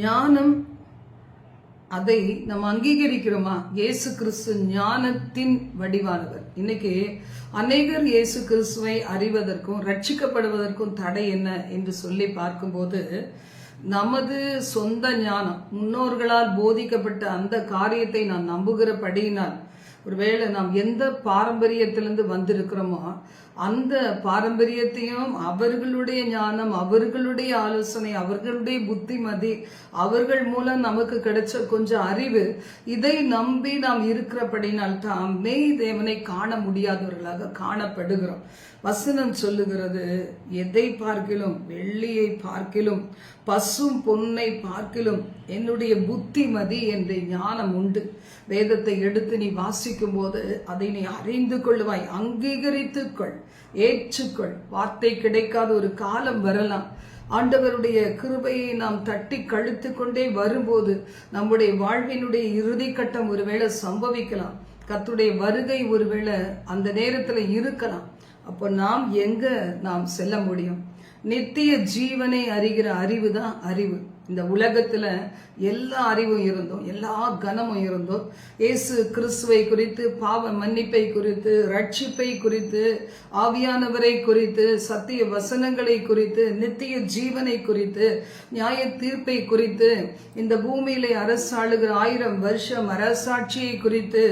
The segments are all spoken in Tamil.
ஞானம் அதை நம்ம அங்கீகரிக்கிறோமா? இயேசு கிறிஸ்து ஞானத்தின் வடிவானவர். இன்னைக்கு அநேகர் இயேசு கிறிஸ்துவை அறிவதற்கும் ரட்சிக்கப்படுவதற்கும் தடை என்ன என்று சொல்லி பார்க்கும்போது நமது சொந்த ஞானம் முன்னோர்களால் போதிக்கப்பட்ட அந்த காரியத்தை நான் நம்புகிறபடியினால் ஒருவேளை நாம் எந்த பாரம்பரியத்திலிருந்து வந்திருக்கிறோமோ அந்த பாரம்பரியத்தையும் அவர்களுடைய ஞானம் அவர்களுடைய ஆலோசனை அவர்களுடைய புத்திமதி அவர்கள் மூலம் நமக்கு கிடைச்ச கொஞ்சம் அறிவு இதை நம்பி நாம் இருக்கிறபடினால்தான் மெய் தேவனை காண முடியாதவர்களாக காணப்படுகிறோம். வசனம் சொல்லுகிறது எதை பார்க்கிலும் வெள்ளியை பார்க்கிலும் பசும் பொன்னை பார்க்கிலும் என்னுடைய புத்திமதி என்ற ஞானம் உண்டு. வேதத்தை எடுத்து நீ வாசிக்கும் போது அதை நீ அறிந்து கொள்ளுவாய் அங்கீகரித்துக் கொள். ஏற்றுக்கொள். வார்த்தை கிடைக்காத ஒரு காலம் வரலாம். ஆண்டவருடைய கிருபையை நாம் தட்டி கழுத்து கொண்டே வரும்போது நம்முடைய வாழ்வினுடைய இறுதி கட்டம் ஒருவேளை சம்பவிக்கலாம். கத்துடைய வருகை ஒருவேளை அந்த நேரத்தில் இருக்கலாம். அப்போ நாம் எங்க நாம் செல்ல முடியும்? நித்திய ஜீவனை அறிகிற அறிவு தான் அறிவு. இந்த உலகத்தில் எல்லா அறிவும் இருந்தோம் எல்லா கனமும் இருந்தோம். இயேசு கிறிஸ்துவை குறித்து பாவ மன்னிப்பை குறித்து ரட்சிப்பை குறித்து ஆவியானவரை குறித்து சத்திய வசனங்களை குறித்து நித்திய ஜீவனை குறித்து நியாய தீர்ப்பை குறித்து இந்த பூமியிலே அரசாளுகிற ஆயிரம் வருஷம் அரசாட்சியை குறித்து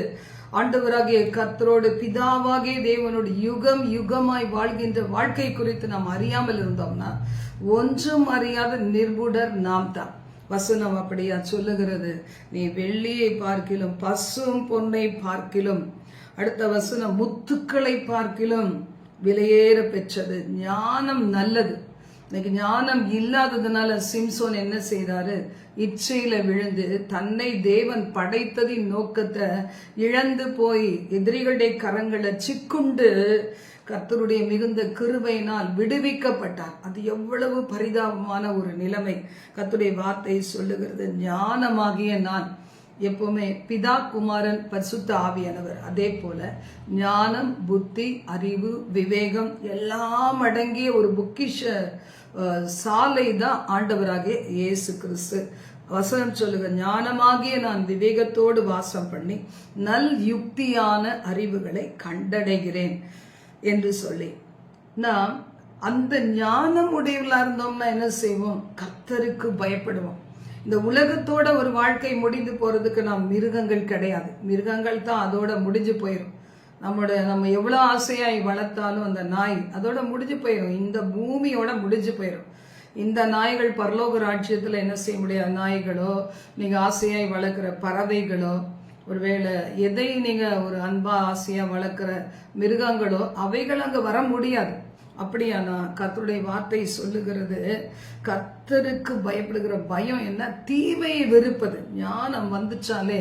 ஆண்டவராகிய கத்தரோடு பிதாவாகிய தேவனோடு யுகம் யுகமாய் வாழ்கின்ற வாழ்க்கை குறித்து நாம் அறியாமல் இருந்தோம்னா ஒன்றும் அறியாத நிர்புடர் நாம் தான் வசனம் அப்படியா சொல்லுகிறது. நீ வெள்ளியை பார்க்கிலும் பசும் பொன்னை பார்க்கிலும் அடுத்த வசனம் முத்துக்களை பார்க்கிலும் விலையேற பெற்றது. ஞானம் நல்லது. இன்னைக்கு ஞானம் இல்லாததுனால சிம்சோன் என்ன செய்தாரு இச்சையில விழுந்து தன்னை தேவன் படைத்ததின் நோக்கத்தை இழந்து போய் எதிரிகளுடைய கரங்களை சிக்குண்டு கர்த்தருடைய மிகுந்த கிருவையினால் விடுவிக்கப்பட்டார். அது எவ்வளவு பரிதாபமான ஒரு நிலைமை. கர்த்தருடைய வார்த்தை சொல்லுகிறது ஞானமாகிய நான் எப்பவுமே பிதா குமாரன் பரிசுத்த ஆவியானவர். அதே போல ஞானம் புத்தி அறிவு விவேகம் எல்லாம் அடங்கிய ஒரு புக்கிஷ சாலை தான் ஆண்டவராகிய இயேசு கிறிஸ்து. வசனம் சொல்லுங்க ஞானமாகிய நான் விவேகத்தோடு வாசம் பண்ணி நல் யுக்தியான அறிவுகளை கண்டடைகிறேன். என்று சொல்லி. நாம் அந்த ஞானம் உடையவர்களா இருந்தோம்னா என்ன செய்வோம்? கத்தருக்கு பயப்படுவோம். இந்த உலகத்தோட ஒரு வாழ்க்கை முடிந்து போறதுக்கு நாம் மிருகங்கள் கிடையாது. மிருகங்கள் தான் அதோட முடிஞ்சு போயிடும் நம்மளோட நம்ம எவ்வளோ ஆசையாய் வளர்த்தாலும் அந்த நாய் அதோட முடிஞ்சு போயிடும் இந்த பூமியோட முடிஞ்சு போயிடும் இந்த நாய்கள் பரலோக ராஜ்யத்தில் என்ன செய்ய முடியாது? நாய்களோ நீங்கள் ஆசையாய் வளர்க்குற பறவைகளோ ஒருவேளை எதை நீங்கள் ஒரு அன்பா ஆசையாக வளர்க்குற மிருகங்களோ அவைகள் அங்கே வர முடியாது. அப்படியானா கத்தருடைய வார்த்தை சொல்லுகிறது கத்தருக்கு பயப்படுகிற பயம் என்ன? தீமையை வெறுப்பது. ஞானம் வந்துச்சாலே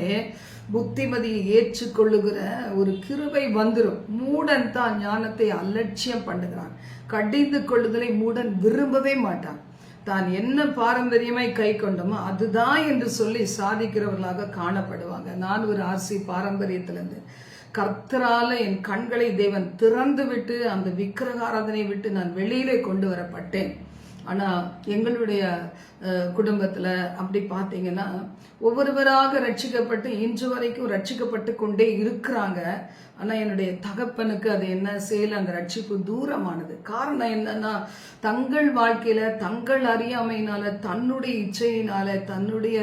புத்திமதியை ஏற்றுக்கொள்ளுகிற ஒரு கிருபை வந்துடும் மூடன் தான் ஞானத்தை அலட்சியம் பண்ணுகிறான். கடிந்து கொள்ளுதலை மூடன் விரும்பவே மாட்டான். தான் என்ன பாரம்பரியமாய் கை கொண்டோமோ அதுதான் என்று சொல்லி சாதிக்கிறவர்களாக காணப்படுவாங்க. நான் ஒரு ஆர்சி பாரம்பரியத்திலிருந்து. கர்த்தரால என் கண்களை தேவன் திறந்து விட்டு அந்த விக்கிரகாராதனை விட்டு நான் வெளியிலே கொண்டு வரப்பட்டேன். ஆனால் எங்களுடைய குடும்பத்தில் அப்படி பார்த்தீங்கன்னா ஒவ்வொருவராக ரட்சிக்கப்பட்டு இன்று வரைக்கும் ரட்சிக்கப்பட்டு கொண்டே இருக்கிறாங்க. ஆனால் என்னுடைய தகப்பனுக்கு அது என்ன செயல்? அந்த ரட்சிப்பு தூரமானது. காரணம் என்னன்னா தங்கள் வாழ்க்கையில் தங்கள் அறியாமையினால தன்னுடைய இச்சையினால தன்னுடைய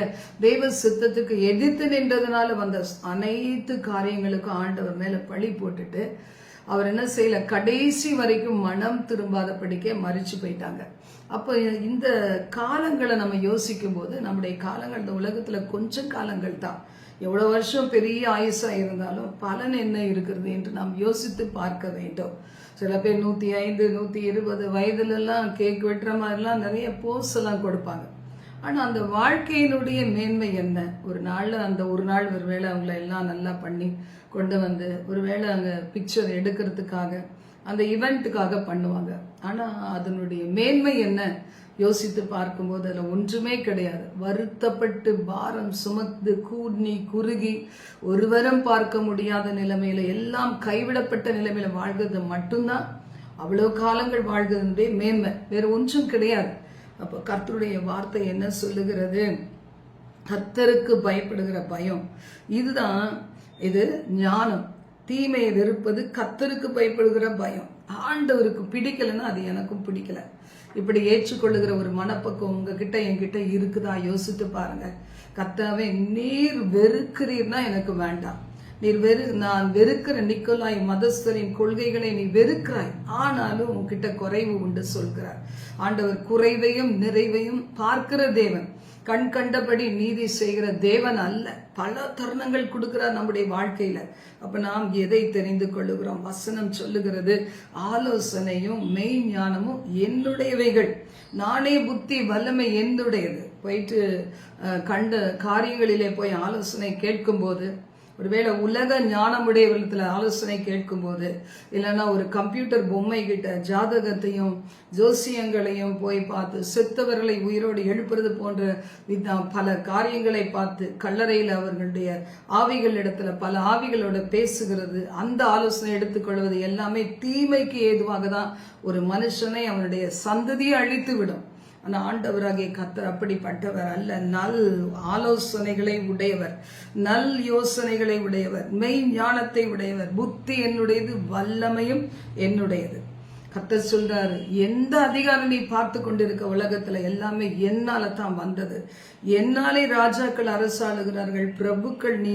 தெய்வ சித்தத்துக்கு எதிர்த்து நின்றதுனால வந்த அனைத்து காரியங்களுக்கும் ஆண்டவர் மேலே பழி போட்டுட்டு அவர் என்ன செய்யல? கடைசி வரைக்கும் மனம் திரும்பாதபடிக்கே மறிச்சு போயிட்டாங்க. அப்போ இந்த காலங்களை நம்ம யோசிக்கும் போது நம்முடைய காலங்கள் இந்த உலகத்துல கொஞ்சம் காலங்கள் தான். எவ்வளவு வருஷம் பெரிய ஆயுசா இருந்தாலும் பலன் என்ன இருக்கிறது என்று நாம் யோசித்து பார்க்க வேண்டும். சில பேர் நூத்தி ஐந்து நூத்தி இருபது வயதுலலாம் கேக் வெட்டுற மாதிரிலாம் நிறைய போஸ் எல்லாம் கொடுப்பாங்க. ஆனா அந்த வாழ்க்கையினுடைய மேன்மை என்ன? ஒரு நாள்ல அந்த ஒரு நாள் ஒருவேளை அவங்கள எல்லாம் நல்லா பண்ணி கொண்டு வந்து ஒருவேளை அங்கே பிக்சர் எடுக்கிறதுக்காக அந்த இவெண்ட்டுக்காக பண்ணுவாங்க. ஆனால் அதனுடைய மேன்மை என்ன? யோசித்து பார்க்கும்போது அதில் ஒன்றுமே கிடையாது. வருத்தப்பட்டு பாரம் சுமந்து கூர்ணி குறுகி ஒருவரும் பார்க்க முடியாத நிலைமையில் எல்லாம் கைவிடப்பட்ட நிலைமையில் வாழ்கிறது மட்டும்தான். அவ்வளோ காலங்கள் வாழ்கிறதுடைய மேன்மை. வேறு ஒன்றும் கிடையாது. அப்போ கர்த்தருடைய வார்த்தை என்ன சொல்லுகிறது? கர்த்தருக்கு பயப்படுகிற பயம். இதுதான் இது ஞானம். தீமையை வெறுப்பது கத்தருக்கு பயப்படுகிற பயம். ஆண்டவருக்கு பிடிக்கலன்னா அது எனக்கும் பிடிக்கல. இப்படி ஏற்றுக்கொள்ளுகிற ஒரு மனப்பக்கம் உங்ககிட்ட என்கிட்ட இருக்குதா? யோசித்து பாருங்க. கத்தாவே நீர் வெறுக்கிறீர்னா எனக்கு வேண்டாம். நீர் வெறு நான் வெறுக்கிற நிக்கோலாய் மதஸ்தரின் கொள்கைகளை நீ வெறுக்கிறாய். ஆனாலும் உன்கிட்ட குறைவு உண்டு சொல்கிறார். ஆண்டவர் குறைவையும் நிறைவையும் பார்க்கிற தேவன். கண் கண்டபடி நீதி செய்கிற தேவன் அல்ல. பல தருணங்கள் கொடுக்கிறார் நம்முடைய வாழ்க்கையில. அப்ப நாம் எதை தெரிந்து கொள்ளுகிறோம்? வசனம் சொல்லுகிறது ஆலோசனையும் மெய் ஞானமும் என்னுடையவைகள். நானே புத்தி வல்லமை என்னுடையது. போயிட்டு கண்ட காரியங்களிலே போய் ஆலோசனை கேட்கும்போது ஒருவேளை உலக ஞானமுடையவர்களத்தில் ஆலோசனை கேட்கும்போது இல்லைன்னா ஒரு கம்ப்யூட்டர் பொம்மை கிட்ட ஜாதகத்தையும் ஜோசியங்களையும் போய் பார்த்து செத்தவர்களை உயிரோடு எழுப்புறது போன்ற பல காரியங்களை பார்த்து கல்லறையில் அவர்களுடைய ஆவிகள் இடத்துல பல ஆவிகளோட பேசுகிறது அந்த ஆலோசனை எடுத்துக்கொள்வது எல்லாமே தீமைக்கு ஏதுவாக தான் ஒரு மனுஷனை அவனுடைய சந்ததியை அழித்து விடும் அந்த ஆண்டவராகிய கத்தர் அப்படிப்பட்டவர் அல்ல. நல் ஆலோசனைகளை உடையவர் நல் யோசனைகளை உடையவர் மெய் ஞானத்தை உடையவர். புத்தி என்னுடையது வல்லமையும் என்னுடையது. கத்தர் சொல்றாரு எந்த அதிகாரம் நீ பார்த்து கொண்டிருக்க உலகத்துல எல்லாமே என்னால தான் வந்தது. என்னாலே ராஜாக்கள் அரசாளுகிறார்கள் பிரபுக்கள் நீ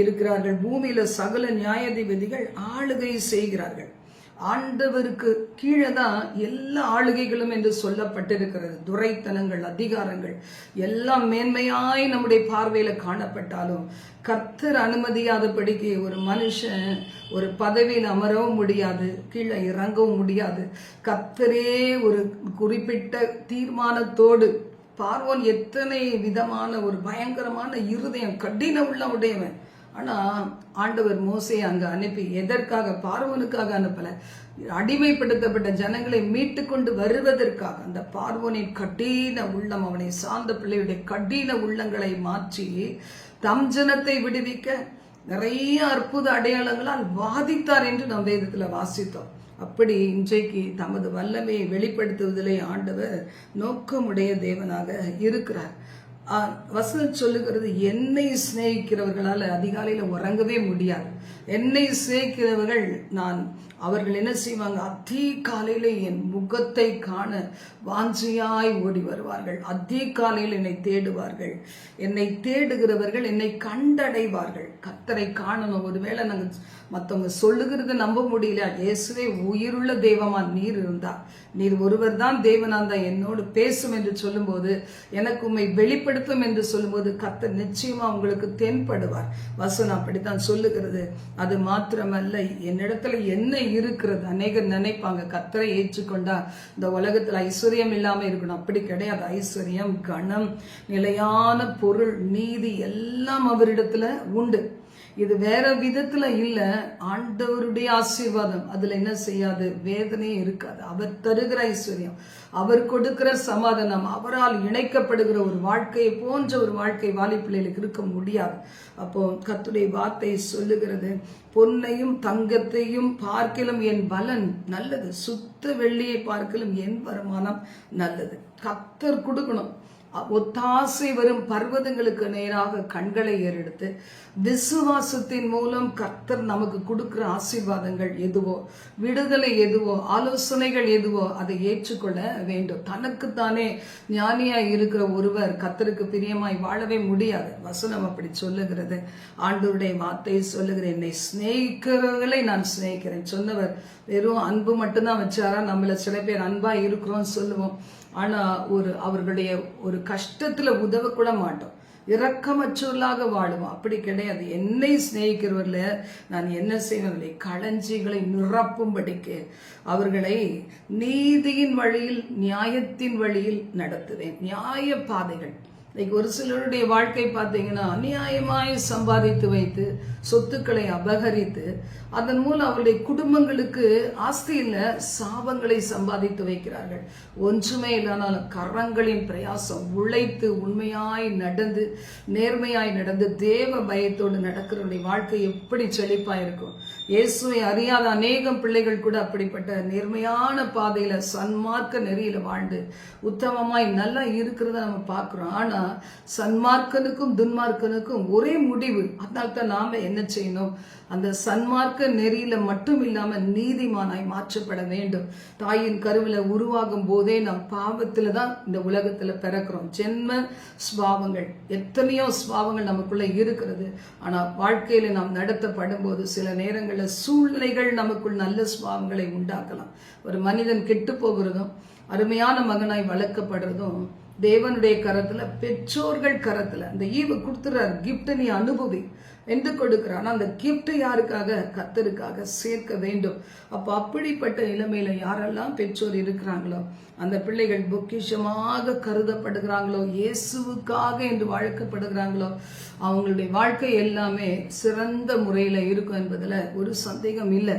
இருக்கிறார்கள் பூமியில சகல நியாயாதிபதிகள் ஆளுகை செய்கிறார்கள். ஆண்டவருக்கு கீழே தான் எல்லா ஆளுகைகளும் என்று சொல்லப்பட்டிருக்கிறது. துரைத்தனங்கள் அதிகாரங்கள் எல்லாம் மேன்மையாய் நம்முடைய பார்வையில் காணப்பட்டாலும் கர்த்தர் அனுமதியாதபடிக்கு ஒரு மனுஷன் ஒரு பதவியில் அமரவும் முடியாது கீழே இறங்கவும் முடியாது. கர்த்தரே ஒரு குறிப்பிட்ட தீர்மானத்தோடு பார்வோன் எத்தனை விதமான ஒரு பயங்கரமான இருதயம் கடின உள்ள உடையவன். ஆனா ஆண்டவர் மோசையை அங்கு அனுப்பி எதற்காக பார்வனுக்காக அனுப்பல? அடிமைப்படுத்தப்பட்ட ஜனங்களை மீட்டு கொண்டு வருவதற்காக. அந்த பார்வனின் கடின உள்ளம் அவனை சார்ந்த பிள்ளையுடைய கடின உள்ளங்களை மாற்றி தம் ஜனத்தை விடுவிக்க நிறைய அற்புத அடையாளங்களால் வாதித்தார் என்று நாம் வேதத்தில் வாசித்தோம். அப்படி இன்றைக்கு தமது வல்லமையை வெளிப்படுத்துவதிலே ஆண்டவர் நோக்கமுடைய தேவனாக இருக்கிறார். வசனம் சொல்லுகிறது என்னை சிநேகிக்கிறவர்களால் அதிகாலையில் உறங்கவே முடியாது. என்னை சிநேகிக்கிறவர்கள் நான் அவர்கள் என்ன செய்வாங்க? அதிகாலையில் என் முகத்தை காண வாஞ்சியாய் ஓடி வருவார்கள். அதிகாலையில் என்னை தேடுவார்கள். என்னை தேடுகிறவர்கள் என்னை கண்டடைவார்கள். கத்தரை காணணும். ஒருவேளை நாங்கள் மற்றவங்க சொல்லுகிறத நம்ப முடியல. இயேசுவே உயிருள்ள தெய்வமா நீர் இருந்தா. நீர் ஒருவர் தான் தேவனாந்தா என்னோடு பேசும் என்று சொல்லும்போது எனக்கு உண்மை வெளிப்படுத்தும் என்று சொல்லும்போது கத்த நிச்சயமா உங்களுக்கு தென்படுவார். வசனம் அப்படித்தான் சொல்லுகிறது. அது மாத்திரமல்ல என்னிடத்துல என்ன இருக்கிறது? அநேகர் நினைப்பாங்க கத்தரை ஏற்றுக்கொண்டா இந்த உலகத்துல ஐஸ்வர்யம் இல்லாம இருக்கணும். அப்படி கிடையாது. ஐஸ்வர்யம் கணம் நிலையான பொருள் நீதி எல்லாம் அவரிடத்துல உண்டு. இது வேற விதத்துல இல்ல. ஆண்டவருடைய ஆசீர்வாதம். அதுல என்ன செய்யாது? வேதனையே இருக்காது. அவர் தருகிற ஐஸ்வர்யம் அவர் கொடுக்கிற சமாதானம் அவரால் இணைக்கப்படுகிற ஒரு வாழ்க்கையை போன்ற ஒரு வாழ்க்கை வாலிப்பிள்ளைகளுக்கு இருக்க முடியாது. அப்போ கத்துடைய வார்த்தை சொல்லுகிறது பொன்னையும் தங்கத்தையும் பார்க்கிலும் என் பலன் நல்லது. சுத்த வெள்ளியை பார்க்கலும் என் வருமானம் நல்லது. கத்தர் கொடுக்கணும். ஒத்தாசை வரும் பர்வதங்களுக்கு நேராக கண்களை ஏறெடுத்து விசுவாசத்தின் மூலம் கர்த்தர் நமக்கு கொடுக்கிற ஆசீர்வாதங்கள் எதுவோ விடுதலை எதுவோ ஆலோசனைகள் எதுவோ அதை ஏற்றுக்கொள்ள வேண்டும். தனக்குத்தானே ஞானியாய் இருக்கிற ஒருவர் கர்த்தருக்கு பிரியமாய் வாழவே முடியாது. வசனம் அப்படி சொல்லுகிறது. ஆண்டோருடைய வார்த்தையை சொல்லுகிறேன் என்னை சிநேகிக்கிறவர்களை நான் சிநேகிக்கிறேன். சொன்னவர் வெறும் அன்பு மட்டும்தான் வச்சாரா? நம்மள சில பேர் அன்பா இருக்கிறோம் சொல்லுவோம். ஆனா ஒரு அவர்களுடைய ஒரு கஷ்டத்துல உதவ கூட மாட்டோம். இரக்கமற்றவர்களாக வாழுவோம். அப்படி கிடையாது. என்னை சிநேகிக்கிறவர்கள நான் என்ன செய்வதில்லை களஞ்சிகளை நிரப்பும்படிக்கு அவர்களை நீதியின் வழியில் நியாயத்தின் வழியில் நடத்துவேன். நியாய பாதைகள். இன்னைக்கு ஒரு சிலருடைய வாழ்க்கை பார்த்தீங்கன்னா அநியாயமாய் சம்பாதித்து வைத்து சொத்துக்களை அபகரித்து அதன் மூலம் அவருடைய குடும்பங்களுக்கு ஆஸ்தியில் சாபங்களை சம்பாதித்து வைக்கிறார்கள். ஒன்றுமே இல்லைனாலும் கரங்களின் பிரயாசம் உழைத்து உண்மையாய் நடந்து நேர்மையாய் நடந்து தேவ பயத்தோடு நடக்கிறவருடைய வாழ்க்கை எப்படி செழிப்பாக இருக்கும் இயேசுவை அறியாத அநேகம் பிள்ளைகள் கூட அப்படிப்பட்ட நேர்மையான பாதையில் சன்மார்க்க நெறியில் வாழ்ந்து உத்தமமாய் நல்லா இருக்கிறத நம்ம பார்க்குறோம். ஆனால் சன்மார்க்கனுக்கும் துன்மார்க்கனுக்கும் ஒரே முடிவு. அதனால தான் நாம என்ன செய்யணும்? அந்த சன்மார்க்க நெறியில மட்டும் இல்லாம நீதிமானாய் மாற்றப்பட வேண்டும். தாயின் கருவில உருவாகும் போதே நாம் பாவத்துல தான் இந்த உலகத்துல பிறக்கிறோம். ஜென்ம ஸ்வாவங்கள். எத்தனையோ ஸ்வாவங்கள் நமக்குள்ள இருக்கிறது. ஆனா வாழ்க்கையில நாம் நடத்தப்படும் போது சில நேரங்கள்ல சூழ்நிலைகள் நமக்குள் நல்ல ஸ்வாவங்களை உண்டாக்கலாம். ஒரு மனிதன் கெட்டு போகிறதும் அருமையான மகனாய் வளர்க்கப்படுறதும் தேவனுடைய கரத்துல பெற்றோர்கள் கரத்துல அந்த ஈவு கொடுத்துறாரு கிஃப்ட் நீ அனுபவி. என்று கொடுக்கிறான்? அந்த கிஃப்ட் யாருக்காக? கத்தருக்காக சேர்க்க வேண்டும். அப்ப அப்படிப்பட்ட நிலைமையில் யாரெல்லாம் பெற்றோர் இருக்கிறாங்களோ அந்த பிள்ளைகள் பொக்கிஷமாக கருதப்படுகிறாங்களோ இயேசுவுக்காக என்று வாழ்க்கப்படுகிறாங்களோ அவங்களுடைய வாழ்க்கை எல்லாமே சிறந்த முறையில இருக்கும் என்பதுல ஒரு சந்தேகம் இல்லை.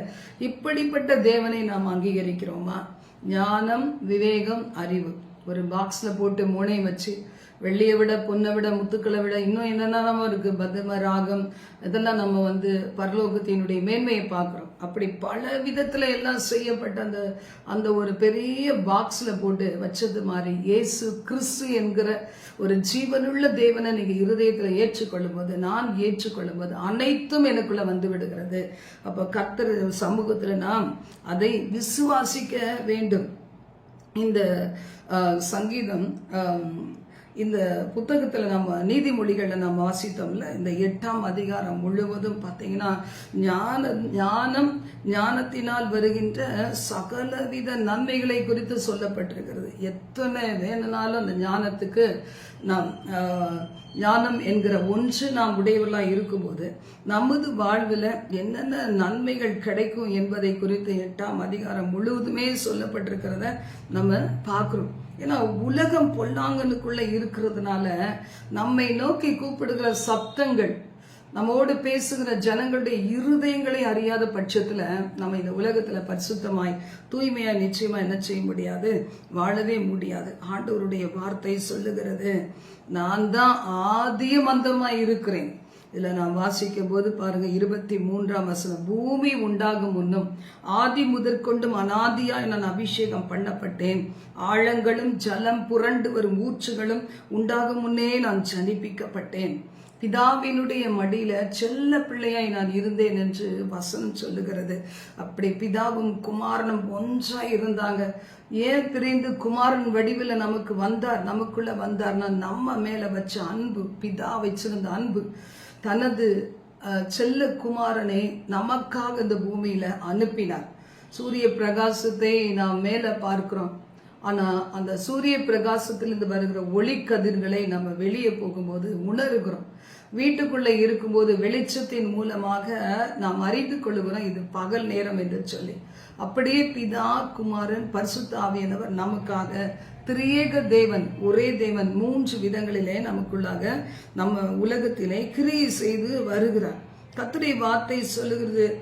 இப்படிப்பட்ட தேவனை நாம் அங்கீகரிக்கிறோமா? ஞானம் விவேகம் அறிவு. ஒரு பாக்ஸில் போட்டு மூனை வச்சு வெள்ளியை விட பொண்ணை விட முத்துக்களை விட இன்னும் என்னென்னமோ இருக்குது பதம ராகம் இதெல்லாம் நம்ம வந்து பரலோகத்தினுடைய மேன்மையை பார்க்குறோம். அப்படி பல விதத்தில் எல்லாம் செய்யப்பட்ட அந்த அந்த ஒரு பெரிய பாக்ஸில் போட்டு வச்சது மாதிரி இயேசு கிறிஸ்து என்கிற ஒரு ஜீவனுள்ள தேவனை நீங்கள் இருதயத்தில் ஏற்றுக்கொள்ளும் போது நான் ஏற்றுக்கொள்ளும் போது அனைத்தும் எனக்குள்ளே வந்து விடுகிறது. அப்போ கர்த்தர் சமூகத்தில் நாம் அதை விசுவாசிக்க வேண்டும். இந்த சங்கீதம் இந்த புத்தகத்தில் நம்ம நீதிமொழிகளில் நம்ம வாசித்தோம்ல இந்த எட்டாம் அதிகாரம் முழுவதும் பார்த்தீங்கன்னா ஞான ஞானம் ஞானத்தினால் வருகின்ற சகலவித நன்மைகளை குறித்து சொல்லப்பட்டிருக்கிறது. எத்தனை வேணுனாலும் அந்த ஞானத்துக்கு நாம் ஞானம் என்கிற ஒன்று நாம் உடையவர்களாக இருக்கும்போது நமது வாழ்வில் என்னென்ன நன்மைகள் கிடைக்கும் என்பதை குறித்து எட்டாம் அதிகாரம் முழுவதுமே சொல்லப்பட்டிருக்கிறத நம்ம பார்க்குறோம். ஏன்னா உலகம் பொல்லாங்கனுக்குள்ள இருக்கிறதுனால நம்மை நோக்கி கூப்பிடுகிற சப்தங்கள் நம்மோடு பேசுகிற ஜனங்களுடைய இருதயங்களை அறியாத பட்சத்தில் நம்ம இந்த உலகத்தில் பரிசுத்தமாய் தூய்மையாக நிச்சயமாக என்ன செய்ய முடியாது? வாழவே முடியாது. ஆண்டவருடைய வார்த்தை சொல்லுகிறது நான் தான் ஆதிய மந்தமாக இருக்கிறேன். இதில் நான் வாசிக்கும் போது பாருங்க இருபத்தி மூன்றாம் வசனம். பூமி உண்டாகும் முன்னும் ஆதி முதற்கொண்டும் அனாதியாக நான் அபிஷேகம் பண்ணப்பட்டேன். ஆழங்களும் ஜலம் புரண்டு வரும் ஊற்றுகளும் உண்டாகும் முன்னே நான் ஜனிப்பிக்கப்பட்டேன். பிதாவினுடைய மடியில செல்ல பிள்ளையாய் நான் இருந்தேன் என்று வசனம் சொல்லுகிறது. அப்படி பிதாவும் குமாரனும் ஒன்றா இருந்தாங்க. ஏன் பிரிந்து குமாரன் வடிவில் நமக்கு வந்தார்? நமக்குள்ள வந்தார்னா நம்ம மேல வச்ச அன்பு பிதா வச்சிருந்த அன்பு. தனது செல்ல குமாரனை நமக்காக இந்த பூமியில அனுப்பினார். சூரிய பிரகாசத்தை நாம் மேல பார்க்கிறோம். ஆனா அந்த சூரிய பிரகாசத்திலிருந்து வருகிற ஒளி கதிர்களை நம்ம வெளியே போகும்போது உணர்கிறோம். வீட்டுக்குள்ள இருக்கும்போது வெளிச்சத்தின் மூலமாக நாம் அறிந்து கொள்ளுகிறோம் இது பகல் நேரம் என்று சொல்லி. அப்படியே பிதா குமாரன் பரிசுத்தாவியானவர் நமக்காக திரியேக தேவன் ஒரே தேவன் மூன்று விதங்களிலே நமக்குள்ளாக நம்ம உலகத்திலே கிரியை செய்து வருகிறார். கத்துடைய வார்த்தை சொல்லுகிறது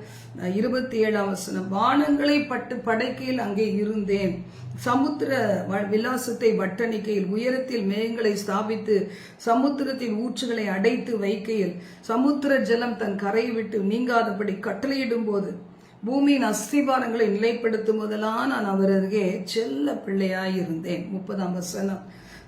இருபத்தி ஏழாம் வசனம் வானங்களை பட்டு படைக்கையில் அங்கே இருந்தேன். சமுத்திர வ- விலாசத்தை வட்டணிக்கையில் உயரத்தில் மேகங்களை ஸ்தாபித்து சமுத்திரத்தின் ஊற்றுகளை அடைத்து வைக்கையில் சமுத்திர ஜலம் தன் கரையை விட்டு நீங்காதபடி கட்டளையிடும் போது பூமியின் அஸ்திபாரங்களை நிலைப்படுத்தும் போதெல்லாம் நான் அவர் அருகே செல்ல பிள்ளையாய் இருந்தேன் முப்பதாம் வசனம்.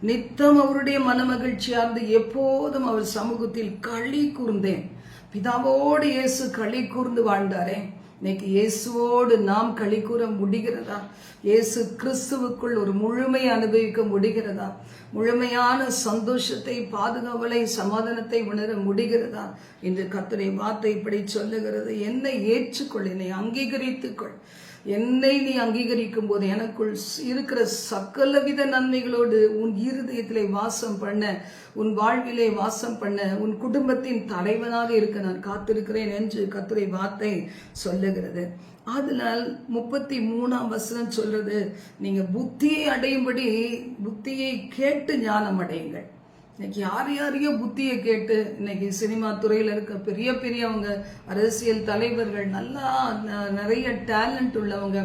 நித்தம் அவருடைய மனமகிழ்ச்சியார்ந்து எப்போதும் அவர் சமூகத்தில் களி கூர்ந்தேன். பிதாவோடு இயேசு களி கூர்ந்து வாழ்ந்தாரே. இன்னைக்கு இயேசுவோடு நாம் கழிக்கூற முடிகிறதா? இயேசு கிறிஸ்துவுக்குள் ஒரு முழுமை அனுபவிக்க முடிகிறதா? முழுமையான சந்தோஷத்தை பாதுகாவலை சமாதானத்தை உணர முடிகிறதா? என்று கர்த்தரை வார்த்தை இப்படி சொல்லுகிறது. என்னை ஏற்றுக்கொள் என்னை அங்கீகரித்துக்கொள். என்னை நீ அங்கீகரிக்கும் போது எனக்குள் இருக்கிற சகலவித நன்மைகளோடு உன் இருதயத்திலே வாசம் பண்ண உன் வாழ்விலே வாசம் பண்ண உன் குடும்பத்தின் தலைவனாக இருக்க நான் காத்திருக்கிறேன் என்று கத்துரை வார்த்தை சொல்லுகிறது. அதனால் முப்பத்தி மூணாம் வசனம் சொல்றது நீங்க புத்தியை அடையும்படி புத்தியை கேட்டு ஞானம் அடையுங்கள். இன்னைக்கு யார் யாரையோ புத்தியை கேட்டு இன்னைக்கு சினிமா துறையில் இருக்க பெரிய பெரியவங்க அரசியல் தலைவர்கள் நல்லா நிறைய டேலண்ட் உள்ளவங்க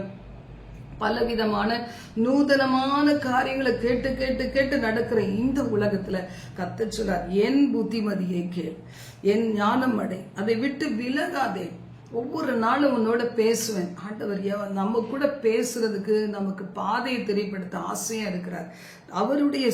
பலவிதமான நூதனமான காரியங்களை கேட்டு கேட்டு கேட்டு நடக்கிற இந்த உலகத்துல கத்த சொல்றார் என் புத்திமதியை கேள் என் ஞானம் அடை அதை விட்டு விலகாதே ஒவ்வொரு நாளும் உன்னோட பேசுவேன். ஆண்டவர் நம்ம கூட பேசுறதுக்கு நமக்கு பாதையை தெரியப்படுத்த ஆசையா இருக்கிறார். அவருடைய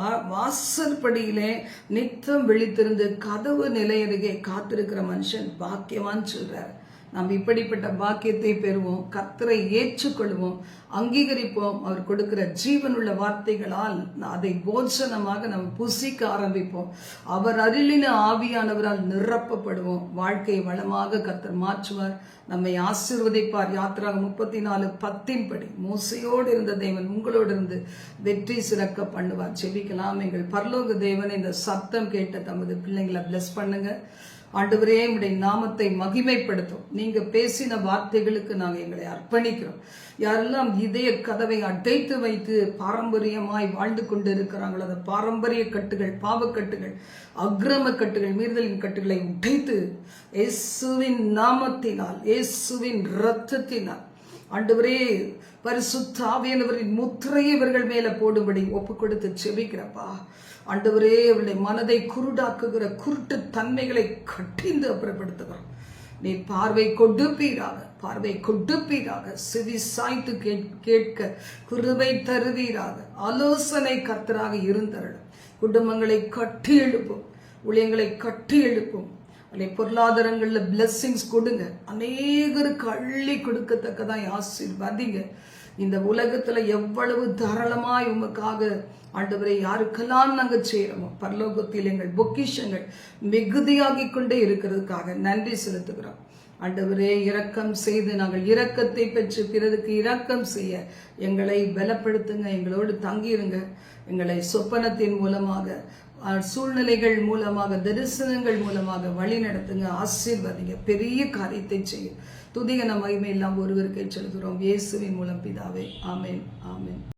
வா- வாசற்படியிலே நித்தம் விழித்திருந்து கதவு நிலையருகே காத்திருக்கிற மனுஷன் பாக்கியவான்னு சொல்கிறார் நாம் இப்படிப்பட்ட பாக்கியத்தை பெறுவோம் கத்தரை ஏற்றுக்கொள்வோம் அங்கீகரிப்போம். அவர் கொடுக்கிற ஜீவனுள்ள வார்த்தைகளால் அதை போஜனமாக நாம் புசிக்க ஆரம்பிப்போம். அவர் அருளின ஆவியானவரால் நிரப்பப்படுவோம். வாழ்க்கையை வளமாக கத்தர் மாற்றுவார். நம்மை ஆசீர்வதிப்பார். யாத்திராக முப்பத்தி நாலு பத்தின் படி மூசையோடு இருந்த தேவன் உங்களோடு இருந்து வெற்றி சிறக்க பண்ணுவார். செவிக்கலாம் எங்கள் பரலோக தேவன் இந்த சத்தம் கேட்ட தமது பிள்ளைங்களை பிளஸ் பண்ணுங்க. ஆண்டவரே உடைய நாமத்தை மகிமைப்படுத்தும். நீங்க பேசின வார்த்தைகளுக்கு நாங்கள் எங்களை அர்ப்பணிக்கிறோம். யாரெல்லாம் இதய கதவை அடைத்து வைத்து பாரம்பரியமாய் வாழ்ந்து கொண்டு இருக்கிறாங்களோ அந்த பாரம்பரிய கட்டுகள் பாவக்கட்டுகள் அக்ரம கட்டுகள் மீறுதலின் கட்டுகளை உடைத்து இயேசுவின் நாமத்தினால் இயேசுவின் இரத்தத்தினால் ஆண்டவரே பரிசுத்த ஆவியானவரின் முத்திரையை இவர்கள் மேல போடும்படி ஒப்பு கொடுத்து செபிக்கிறப்பா ஆண்டவரே அவருடைய மனதை குருடாக்குகிற குருட்டு தன்மைகளை கட்டிந்து அப்புறப்படுத்துகிறோம். நீ பார்வை கொடுப்பீராக பார்வை கொடுப்பீராக செவி சாய்த்து கேட்- கேட்க குருவை தருவீராக ஆலோசனை கர்த்தராக இருந்தரணும் குடும்பங்களை கட்டி எழுப்பும் ஊழியங்களை கட்டி எழுப்பும் இல்லை பொருளாதாரங்களில் blessings கொடுங்க. அநேகருக்கு அள்ளி கொடுக்கத்தக்கதான் ஆசீர்வாதிங்க. இந்த உலகத்தில் எவ்வளவு தாராளமாய் உமக்காக ஆண்டவரை யாருக்கெல்லாம் நாங்கள் செய்கிறோமோ பரலோகத்தில் எங்கள் பொக்கிஷங்கள் மிகுதியாகி கொண்டே இருக்கிறதுக்காக நன்றி செலுத்துகிறோம். ஆண்டவரே இரக்கம் செய்து நாங்கள் இரக்கத்தை பெற்று பிறருக்கு இரக்கம் செய்ய எங்களை பலப்படுத்துங்க எங்களோடு தங்கியிருங்க எங்களை சொப்பனத்தின் மூலமாக சூழ்நிலைகள் மூலமாக தரிசனங்கள் மூலமாக வழி நடத்துங்க ஆசீர்வதிங்க பெரிய காரியத்தை செய்யும் துதிகன மகிமை எல்லாம் ஒருவருக்கே செலுத்துகிறோம். இயேசுவின் மூலம் பிதாவே. ஆமேன். ஆமேன்.